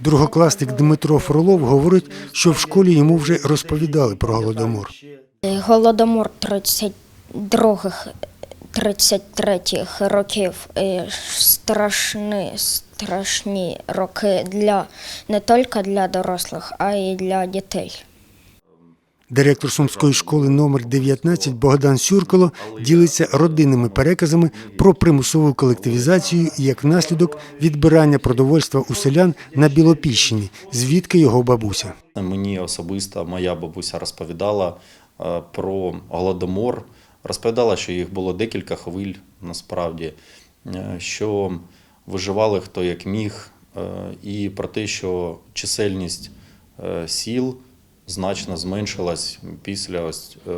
Другокласник Дмитро Фролов говорить, що в школі йому вже розповідали про голодомор. Голодомор 32-х, 33-х років е, страшні, страшні роки для не тільки для дорослих, а й для дітей. Директор Сумської школи номер 19 Богдан Сюркало ділиться родинними переказами про примусову колективізацію як наслідок відбирання продовольства у селян на Білопільщині, звідки його бабуся. Мені особисто моя бабуся розповідала е, про голодомор, розповідала, що їх було декілька хвиль насправді, е, що виживали хто як міг, е, і про те, що чисельність сіл значно зменшилась після ось, е,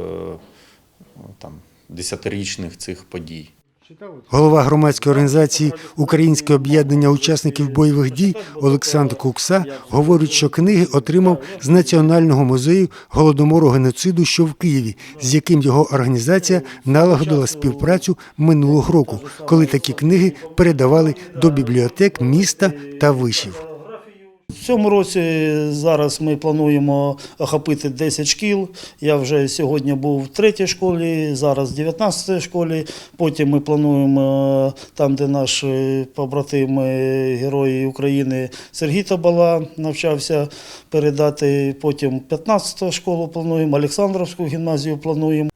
там, десятирічних цих подій. Голова громадської організації Українське об'єднання учасників бойових дій Олександр Кукса говорить, що книги отримав з Національного музею голодомору геноциду, що в Києві, з яким його організація налагодила співпрацю минулого року, коли такі книги передавали до бібліотек міста та вишів. Цьому році зараз ми плануємо охопити 10 шкіл. Я вже сьогодні був в третій школі, зараз в 19 школі. Потім ми плануємо там, де наш е, побратим е, Герой України Сергій Табала навчався передати. Потім 15 школу плануємо, Олександровську гімназію плануємо.